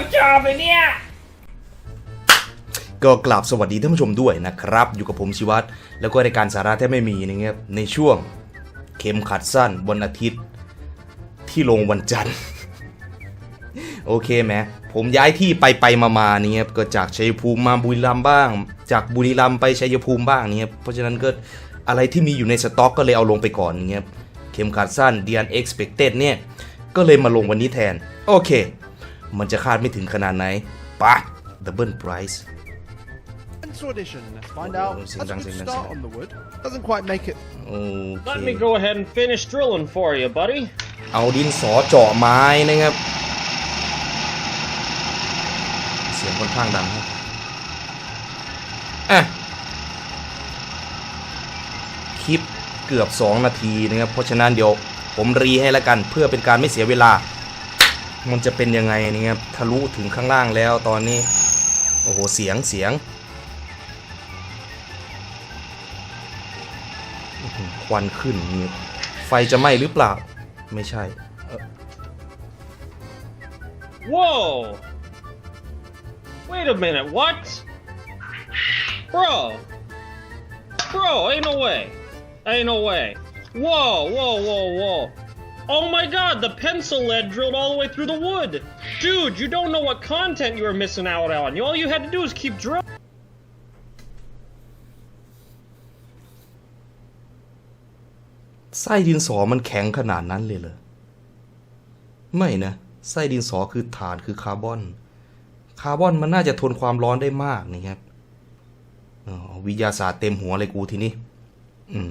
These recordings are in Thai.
รชอบเลยเนี่ย ก็กลับสวัสดีท่านผู้ชมด้วยนะครับ อยู่กับผมชิวัตรแล้วก็รายการสาระแทบไม่มีนะครับในช่วงเข็มขัดสั้นวันอาทิตย์ ที่ลงวันจันทร์ โอเคไหมผมย้ายที่ไปไปมามานี่ครับก็จากชัยภูมิมาบุรีรัมย์บ้าง จากบุรีรัมย์ไปชัยภูมิบ้างนี่ครับเพราะฉะนั้นก็อะไรที่มีอยู่ในสต็อกก็เลยเอาลงไปก่อนนี่ครับเข็มขัดสั้น The Unexpected เนี่ยก็เลยมาลงวันนี้แทน โอเค มันจะคาดไม่ถึงขนาดไหนปะ Double Price Pencil audition. Let's find Oh, out. sing That's a dong, good sing dong, start sing on the wood. Doesn't quite make it. โอเค Let me go ahead and finish drilling for you, buddy. เอาดินสอเจาะไม้นะครับ เสียงค่อนข้างดังครับอะคลิปเกือบ 2 นาทีนะครับ เพราะฉะนั้นเดี๋ยวผมรีให้แล้วกันเพื่อเป็นการไม่เสียเวลา มันจะเป็นยังไงนะครับทะลุถึงข้างล่างแล้วตอนนี้ โอ้โห เสียงเสียงควันขึ้นอย่ไฟจะไหม้หรือเปล่า ไม่ใช่ Whoa! Wait a minute, what? Bro! Bro, ain't no way. Ain't no way. Whoa, whoa, whoa, whoa. Oh my god, the pencil lead drilled all the way through the wood. Dude, you don't know what content you were missing out on. All you had to do is keep drilling. ไส้ดินสอมันแข็งขนาดนั้นเลยเหรอ ไม่นะ ไส้ดินสอคือฐานคือคาร์บอน คาร์บอนมันน่าจะทนความร้อนได้มากนี่ครับวิทยาศาสตร์เต็มหัวเลยกูทีนี้ อืม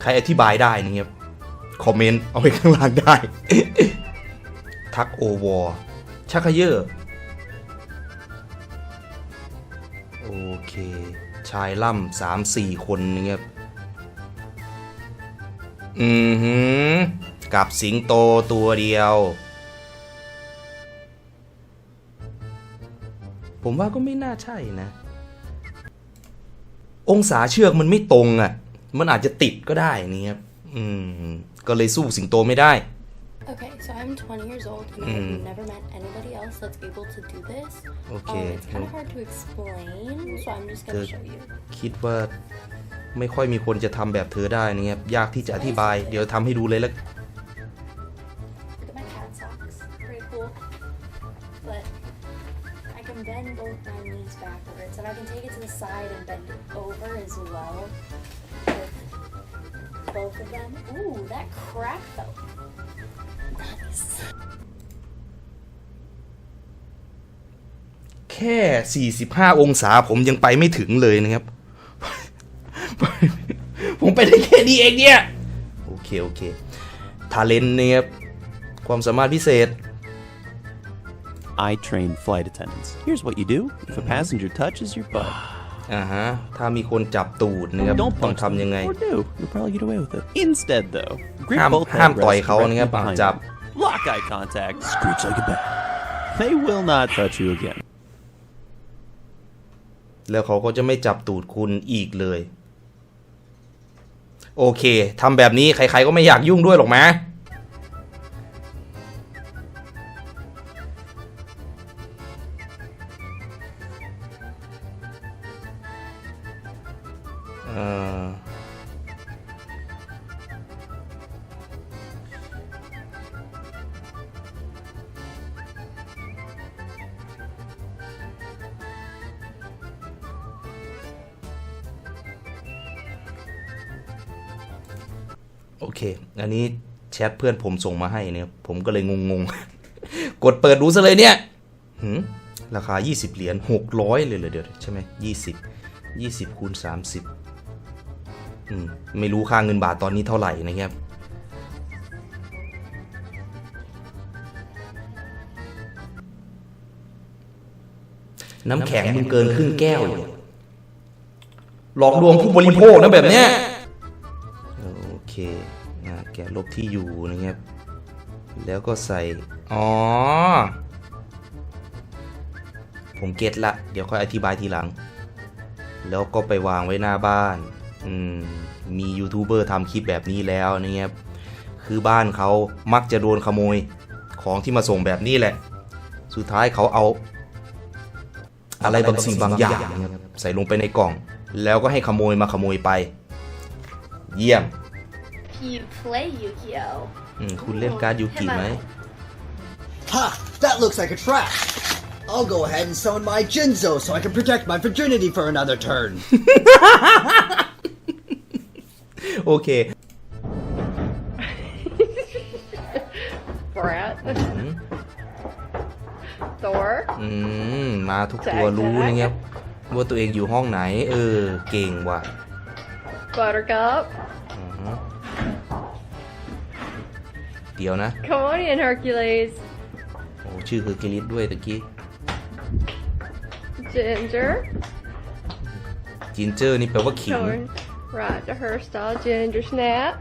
ใครอธิบายได้นี่ครับ คอมเมนต์เอาไว้ข้างล่างได้ ทักโอวอร์ชักเขยอโอเค ชายล่ำสามสี่คนนี่ครับอือหือ กับสิงโตตัวเดียว ผมว่าก็ไม่น่าใช่นะ องศาเชือกมันไม่ตรงอะ่ะ มันอาจจะติดก็ได้นี่ครับ อืม ก็เลยสู้สิงโตไม่ได้ Okay, so I'm 20 years old and Mm. I've never met anybody else that's able to do this. Okay, Um, it's kind of no. hard to explain, so I'm just gonna The- show you. คิดว่าไม่ค่อยมีคนจะทำแบบเธอได้นี่ครับยากที่จะอธิบาย เดี๋ยวทำให้ดูเลยแล้ว both of them. Ooh, that crack felt nice. แค่ 45 องศาผมยังไปไม่ถึงเลยนะครับ ผมไปได้แค่นี้เองเนี่ย โอเค โอเค ทาเลนเนี่ยครับ ความสามารถพิเศษ I train flight attendants. Here's what you do if a passenger touches your butt. อ่าฮะถ้ามีคนจับตูดนะครับ Don't ต้อง punch them, ทำยังไง or do. You'll probably get away with it. Instead, though, grip Ham- both ham headrests ต่อยเขา directly นะครับ behind จับ you. Lock eye contact. Screech like a bat. They will not touch you again. แล้วเขาก็จะไม่จับตูดคุณอีกเลย โอเคทำแบบนี้ใครๆก็ไม่อยากยุ่งด้วยหรอกมะ โอเค อันนี้แชทเพื่อนผมส่งมาให้เนี่ยผมก็เลยงงๆ กดเปิดดูซะเลยเนี่ยหืมราคา 20 เหรียญ600 เลยเลยเดี๋ยวใช่ไหม20 20คูณ30อืม ไม่รู้ค่าเงินบาทตอนนี้เท่าไหร่นะครับ น้ำแข็งมึงเกินครึ่งแก้วอยู่หลอกลวงผู้บริโภคนะแบบเนี้ย คอะแกะลบที่อยู่นะครับ แล้วก็ใส่ อ๋อ ผมเก็ตละ เดี๋ยวค่อยอธิบายทีหลัง แล้วก็ไปวางไว้หน้าบ้านมมียูทูบเบอร์ทำคลิปแบบนี้แล้วนะครับ คือบ้านเขามักจะโดนขโมยของที่มาส่งแบบนี้แหละ สุดท้ายเขาเอา อะไรบางสิ่งบางอย่าง ใส่ลงไปในกล่อง แล้วก็ให้ขโมยมาขโมยไป เยี่ยม You play Yu-Gi-Oh! อืมคุณเล่นการ์ดยูกิไหม Ha! That looks like a trap. I'll go ahead and summon my Jinzo so I can protect my virginity for another turn. โอเค Brat. Thor. อืม มาทุกตัวรู้นะครับว่าตัวเองอยู่ห้องไหน เออ เก่งว่ะ Buttercup. เดี๋ยวนะ Come on in, Hercules. โอ้ชื่อคือกิลิสด้วยตะกี้ Ginger. จินเจอร์นี่แปลว่าขิง Going right to her style. Ginger snap.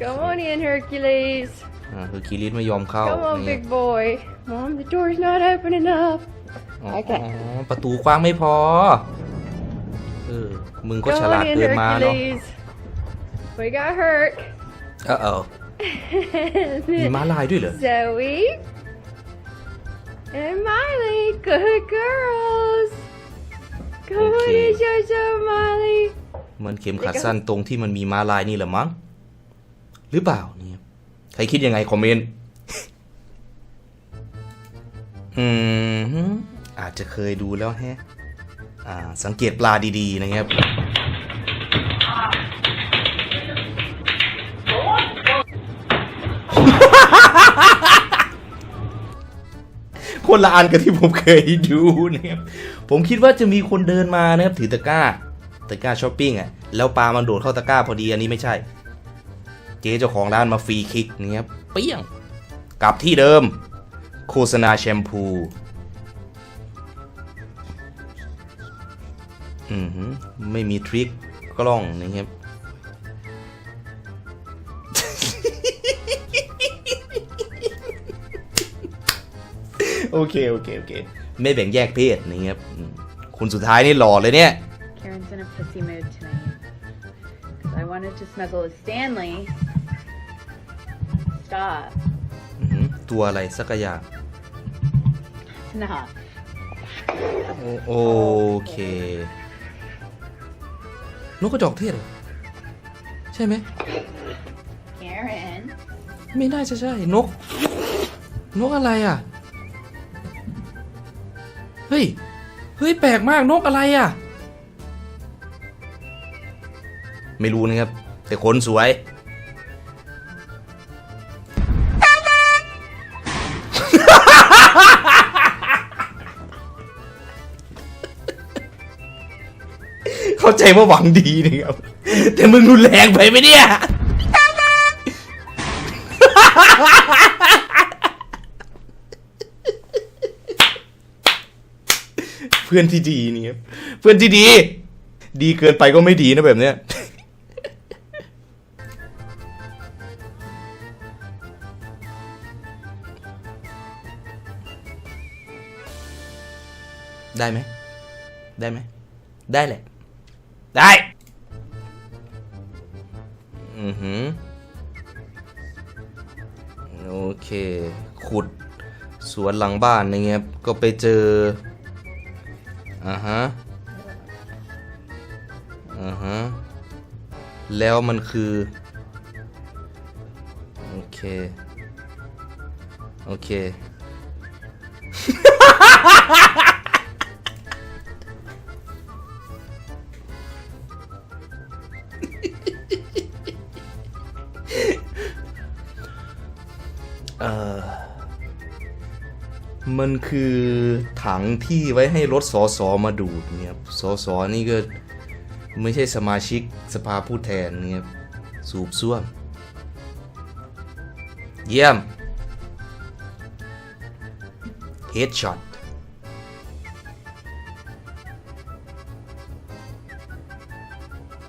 Come on in, Hercules. อ่าคือกิลิสไม่ยอมเข้า Come on, เนี่ย big boy. Mom, the door's not open enough. อ๋อโอเค ประตูกว้างไม่พอ เออ มึงก็ฉ Come ลาด on in, เกินมาเนาะ Hercules. We got Herc. เออเออมีม้าลายด้วยเหรอ Zoe. And Miley. Good girls. Come on Okay. in, Jojo Miley. มันเข็มขัดสั้นตรงที่มันมีม้าลายนี่แหละมั้ง หรือเปล่าเนี่ยใครคิดยังไงคอมเมนต์อืมฮึอาจจะเคยดูแล้วแฮะ อ่า สังเกตปลาดีๆนะครับ คนละอันกับที่ผมเคยดูนะครับผมคิดว่าจะมีคนเดินมานะครับถือตะกร้าตะกร้าช้อปปิ้งอะแล้วปลามันโดดเข้าตะกร้าพอดีอันนี้ไม่ใช่ เจ๊เจ้าของร้านมาฟรีคิกนะครับเปี้ยงกลับที่เดิม โฆษณาแชมพูอือไม่มีทริคกล้องนะครับ โอเคโอเคโอเค ไม่แบ่งแยกเพศนะครับอืมคุณสุดท้ายนี่หล่อเลยเนี่ย Karen's in a pussy mood tonight. Because I wanted to snuggle with Stanley. Stop. อื้อหือตัวอะไรสักอย่าง Enough. โอโอเค นกกระจอกเทศเหรอใช่ไหม Karen. ไม่น่าจะใช่นก นกอะไรอะเฮ้ย เฮ้ย แปลกมากนกอะไรอะ ไม่รู้นะครับ แต่คนสวย เข้าใจว่าหวังดีนะครับ แต่มึงรุนแรงไปไหมเนี่ย เพื่อนที่ดีนี่ครับเพื่อนที่ดี ดีเกินไปก็ไม่ดีนะแบบเนี้ยได้ไหม ได้ไหม ได้แหละ ได้ อือหือ โอเค ขุด สวนหลังบ้านอย่างเงี้ยก็ไปเจอ อ่าฮะอ่าฮะแล้วมันคือ โอเค โอเค เอ่อ มันคือถังที่ไว้ให้รถสอสอมาดูดเนี่ยครับสอสอนี่ก็ไม่ใช่สมาชิกสภาผู้แทนเนี่ยสูบซ่วมเยี่ยมเฮดช็อต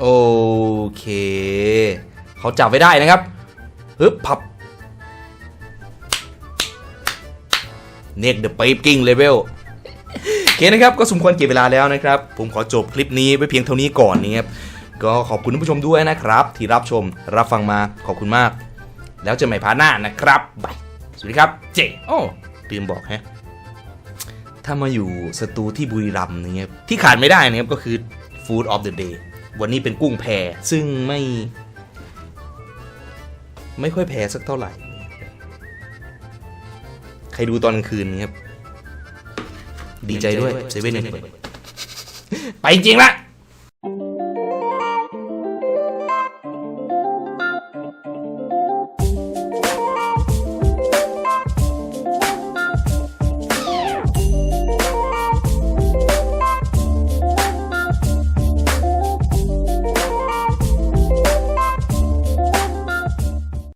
โอเค เขาจับไว้ได้นะครับฮึบพับ เนกเดอะไปกิ้งเลเวลโอเคนะครับ ก็สมควรเก็บเวลาแล้วนะครับ ผมขอจบคลิปนี้ไว้เพียงเท่านี้ก่อนนะครับก็ขอบคุณท่านผู้ชมด้วยนะครับ ที่รับชมรับฟังมาขอบคุณมาก แล้วเจอใหม่พาร์ทหน้านะครับบายสวัสดีครับเจโอ้ลืมบอกฮะถ้ามาอยู่สตูที่บุรีรัมย์นะครับที่ขาดไม่ได้นะครับก็คือฟู้ดออฟเดอะเดย์วันนี้เป็นกุ้งแพซึ่งไม่ ไม่ค่อยแพสักเท่าไหร่ ใครดูตอนกลางคืนครับ ดีใจด้วยเซเว่นเปิดไปจริงละ